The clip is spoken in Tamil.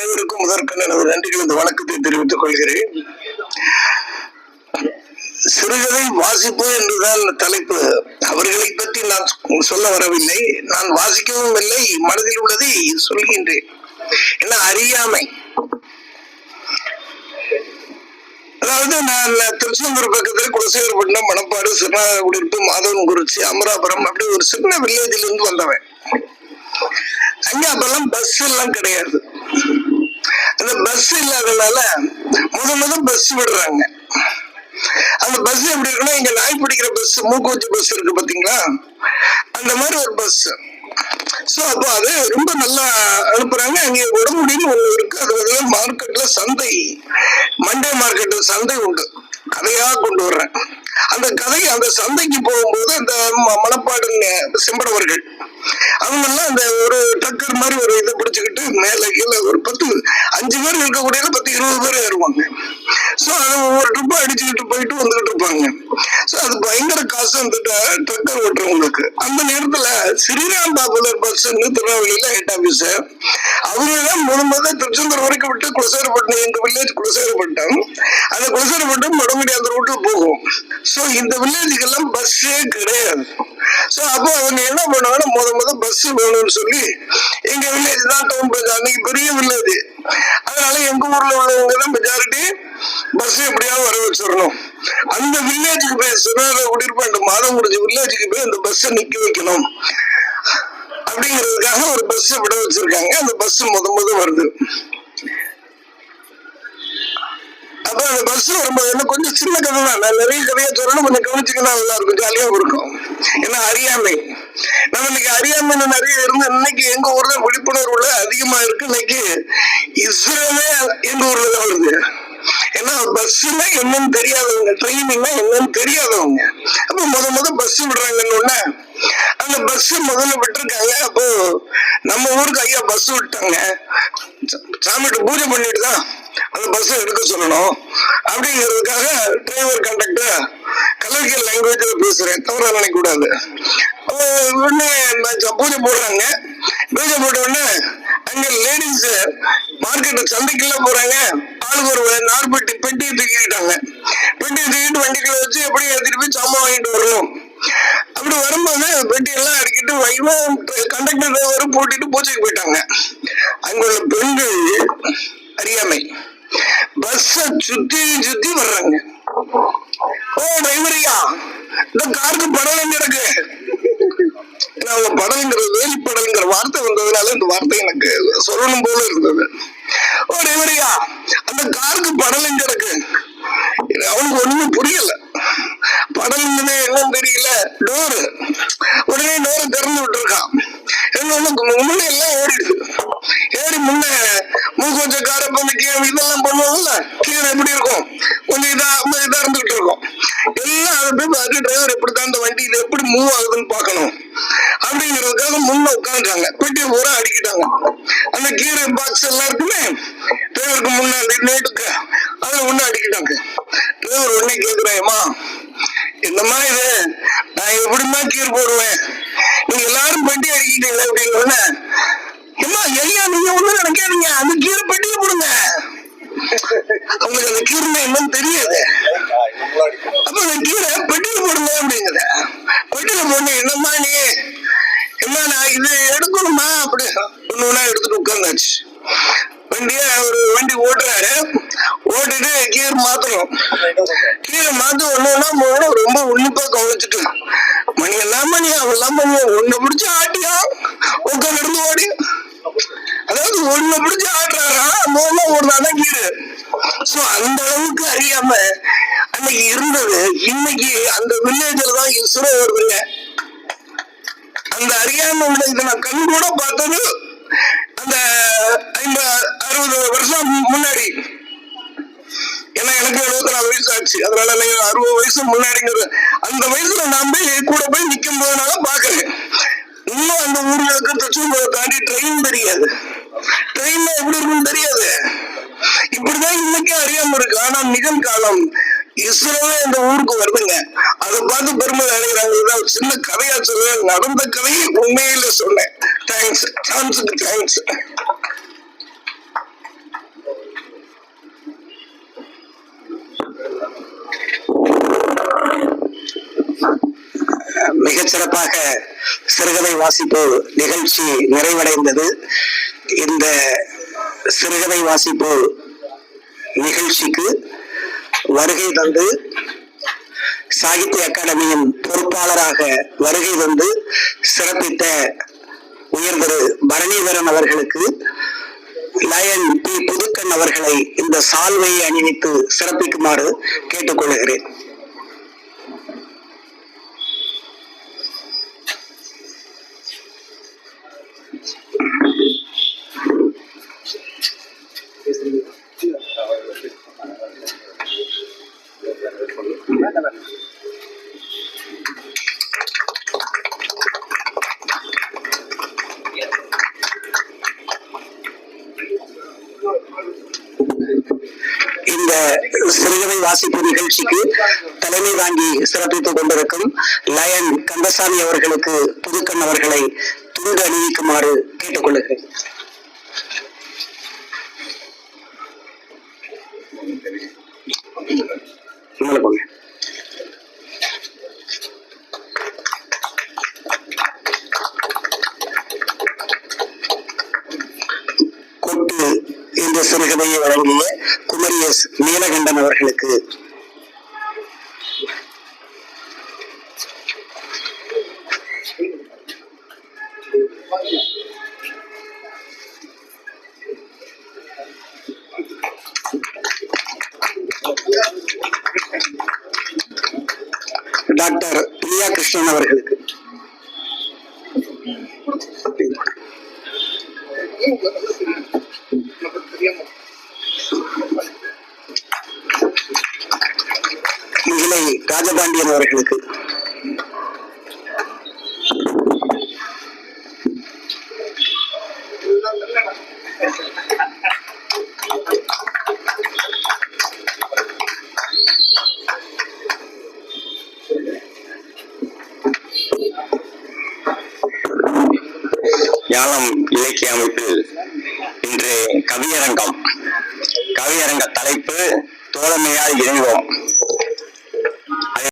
அனைவருக்கும் முதற்கண் எனது நன்றிகள் இந்த வணக்கத்தை தெரிவித்துக் கொள்கிறேன். சிறுகதை வாசிப்பு என்றுதான் தலைப்பு. அவர்களை பற்றி நான் சொல்ல வரவில்லை. நான் வாசிக்கவும் இல்லை மனதில் உள்ளதை சொல்கின்றேன். என்ன அறியாமை? அதாவது நான் திருச்செந்தூர் பக்கத்தில் குலசேகரப்பட்டினம் மணப்பாடு சிறுநாகுடியிருப்பு மாதவன் குறிச்சி அமராபுரம் அப்படி ஒரு சின்ன வில்லேஜ்ல இருந்து வந்தவன். அங்க அப்பெல்லாம் பஸ் எல்லாம் கிடையாது. அந்த பஸ் இல்லாதனால முத முத பஸ் விடுறாங்க. அந்த பஸ் எப்படி இருக்குன்னா இங்க நாய் பிடிக்கிற பஸ் மூக்குவச்சி பஸ் இருக்கு பாத்தீங்களா? அந்த மாதிரி ஒரு பஸ் சோ அப்போ அது ரொம்ப நல்லா அனுப்புறாங்க. அங்க உடம்புடின்னு ஒண்ணு இருக்கு. அது வந்து மார்க்கெட்ல சந்தை. மண்டே மார்க்கெட்ல சந்தை உண்டு. கதையா கொண்டு வர்றேன். அந்த கதை அந்த சந்தைக்கு போகும்போது அந்த ம- மணப்பாடு செம்படவர்கள் அவங்க எல்லாம் அந்த ஒரு டக்கர் மாதிரி ஒரு இதை பிடிச்சுக்கிட்டு மேல கீழே ஒரு பத்து அஞ்சு பேர் இருக்கக்கூடிய பத்து இருபது பேர் ஏறுவாங்க. சோ அது ஒவ்வொரு ட்ரிப்பா அடிச்சுக்கிட்டு போயிட்டு வந்துகிட்டு இருப்பாங்க. சோ அது பயங்கர காசு வந்துட்டு ட்ரக்கர் ஓட்டுறவங்களுக்கு. அந்த நேரத்துல ஸ்ரீராம் பாப்புலர் பர்சன் திருநெல்வேலியில ஹெட் ஆபீஸ் அவங்க தான் முத முத திருச்செந்தூர் வரைக்கும் விட்டு குலசேரப்பட்டினம் எங்க வில்லேஜ் குலசேரப்பட்டம் அந்த குலசேரப்பட்டம் மடங்குடி அந்த ரூட்ல போகும். சோ இந்த வில்லேஜுக்கு எல்லாம் பஸ்ஸே கிடையாது. சோ அப்போ அவங்க என்ன பண்ணுவாங்கன்னா முத முத பஸ் வேணும்னு சொல்லி எங்க வில்லேஜ் தான் டவுன் பஸ் அன்னைக்கு பெரிய வில்லேஜ் அதனால எங்க ஊர்ல உள்ளவங்க தான் மெஜாரிட்டி பஸ் எப்படியாவது வர வச்சிடணும். அந்த வில்லேஜுக்கு போய் சுனாத குடியிருப்பு அந்த மாதம் முடிஞ்ச வில்லேஜுக்கு போய் அந்த பஸ்ஸை நிக்க வைக்கணும். அப்படிங்கிறதுக்காக ஒரு பஸ் விட வச்சிருக்காங்க. அந்த பஸ் முத முத வருது. அப்ப அந்த பஸ் வரும்போது என்ன கொஞ்சம் சின்ன கதை தான். நான் நிறைய கதையா சொல்லணும். கொஞ்சம் கவனிச்சுக்கினா நல்லா இருக்கும் ஜாலியா இருக்கும். ஏன்னா அறியாமை. நம்ம இன்னைக்கு அறியாமை நிறைய இருந்து இன்னைக்கு எங்க ஊர்ல விழிப்புணர்வுல அதிகமா இருக்கு. இன்னைக்கு இஸ்ரோவே எங்க ஊர்ல தான் வருது. ஏன்னா பஸ்னா என்னன்னு தெரியாதவங்க. ட்ரெயினிங்னா என்னன்னு தெரியாதவங்க. அப்ப முத முத பஸ் விடுறாங்க நம்ம ஊருக்கு ஐயா பஸ் விட்டாங்க. சா- சாமிகிட்ட பூஜை பண்ணிட்டு தான் அந்த பஸ் எடுக்க சொல்லணும். அப்படிங்கிறதுக்காக டிரைவர் கண்டக்டர் கலர்கியல் லாங்குவேஜில் பேசுறேன். தவறா நினைக்கக்கூடாது உடனே பூஜை போடுறாங்க. பூஜை போட்ட உடனே அங்கே லேடிஸ் மார்க்கெட்டு சந்தைக்குள்ள போறாங்க. ஆளுக்கு ஒரு நார்பெட்டி பெட்டியை தூக்கிட்டாங்க பெட்டியை தூக்கிட்டு வண்டிக்குள்ள வச்சு எப்படியும் ஏத்திட்டு போய் சாமான் வாங்கிட்டு வரணும் அப்படி வரும்போது பெட்டி எல்லாம் அடிக்கிட்டு வைவம் கண்டக்டர் டிரைவர் போட்டுட்டு பூஜைக்கு போயிட்டாங்க. அங்க உள்ள பெண்கள் அறியாமை. பஸ்ஸ சுத்தி சுத்தி வர்றாங்க. ஓ டிரைவரியா இந்த காருக்கு படம் கிடக்கு ஏன்னா அவங்க படலுங்கிறது வேலி படலுங்கிற வார்த்தை வந்ததுனால இந்த வார்த்தை எனக்கு சொல்லணும் போல இருந்தது. ஓ டிரைவரியா அந்த காருக்கு படலும் கிடக்கு அவனுக்கு ஒண்ணுமே புரியல. மூவ் ஆகுதுன்னு பார்க்கணும். அப்படிங்கிறதுக்காக முன்ன உட்காந்துட்டாங்க பெட்டியை பூரா அடிக்கிட்டாங்க. அந்த கீரை பாக்ஸ் எல்லாருக்குமே டிரைவருக்கு முன்னாடி நேட்டுக்கு அதுல ஒண்ணு அடிக்கிட்டாங்க. டிரைவர் உடனே கேக்குறேம்மா என்னம்மா இது நான் எப்படிமா கீர் போடுவேன்? நீங்க எல்லாரும் பெட்டி அடிக்கிட்டீங்க அப்படின்னு உடனே ஏம்மா ஐயா நீங்க ஒண்ணு நினைக்காதீங்க. அந்த கீரை பெட்டியை போடுங்க. அவங்களுக்கு அந்த கீரை என்னன்னு தெரியாது. அப்ப அந்த கீரை பெட்டியில போடுங்க அப்படிங்கிற பெட்டியில போடணும் என்னம்மா நீ? என்ன நான் இது எடுக்கணுமா? அப்படி. ஒண்ணு ஒண்ணா எடுத்துட்டு உட்கார்ந்தாச்சு. வண்டிய ஒரு வண்டி ஓட்டுறாரு. ஓட்டிட்டு கீர் மாத்தணும். கீரை மாத்து ஒண்ணு ஒண்ணா போகணும் ரொம்ப உன்னிப்பா கவனிச்சுட்டு. மணி எல்லாம் மணி அவெல்லாம் மணி. ஒண்ணு பிடிச்சு ஆட்டியா? உட்காந்து ஓடி. அதாவது ஒண்ணு பிடிச்சு ஆடுறாரா மூணு ஓடுறாதான் கீரு. சோ அந்த அளவுக்கு அறியாம அன்னைக்கு இருந்தது. இன்னைக்கு அந்த வில்லேஜில் தான் இஸ்ரோ வருதுங்க. அந்த அறியாம உள்ள இதை நான் கண் கூட பார்த்தது அந்த ஐம்பது அறுபது வருஷம் முன்னாடி. ஏன்னா எனக்கு எழுபத்தி நாலு வயசு ஆச்சு. அதனால எனக்கு அறுபது வயசு முன்னாடிங்கிறது. அந்த வயசுல நான் போய் கூட போய் நிக்கும் போதுனால பாக்குறேன் இன்னும் அந்த ஊர்களுக்கு திருச்செந்தூரை தாண்டி ட்ரெயின் தெரியாது. ட்ரெயின்ல எப்படி இருக்குன்னு தெரியாது. இப்படிதான் இன்னைக்கே அறியாம இருக்கு. ஆனா நிகழ்காலம் இஸ்ரோவே அந்த ஊருக்கு வருதுங்க. அதை பார்த்து பெருமை அடைகிறாங்க ஒரு சின்ன கதையா சொல்லுவேன் நடந்த கதையை உண்மையில சொன்னேன். தேங்க்ஸ் சான்ஸுக்கு தேங்க்ஸ் மிகச்சிறப்பாக சிறுகதை வாசிப்பு நிகழ்ச்சி நிறைவடைந்தது. இந்த சிறுகதை வாசிப்பு நிகழ்ச்சிக்கு வருகை தந்து சாகித்ய அகாடமியின் பொறுப்பாளராக வருகை தந்து சிறப்பித்த உயர்ந்தது திரு பரணிதரன் அவர்களுக்கு லயன் பி புதுக்கன் அவர்களை இந்த சால்வையை அணிவித்து சிறப்பிக்குமாறு கேட்டுக்கொள்கிறேன். இந்த சிறுகதை வாசிப்பு நிகழ்ச்சிக்கு தலைமை தாங்கி சிறப்பித்துக் கொண்டிருக்கும் லயன் கந்தசாமி அவர்களுக்கு புதுக்கண் அவர்களை துண்டு அணிவிக்குமாறு கேட்டுக்கொள்கிறேன். கொட்டு என்ற சிறுகதையை வழங்கிய குமரி எஸ் நீலகண்டன் அவர்களுக்கு. டாக்டர் பிரியா கிருஷ்ணன் அவர்களுக்கு. முகிலை ராஜபாண்டியன் அவர்களுக்கு. ஞானம் இலக்கிய அமைப்பில் இன்று கவியரங்கம். கவியரங்க தலைப்பு தோழமையால் இணைவோம்.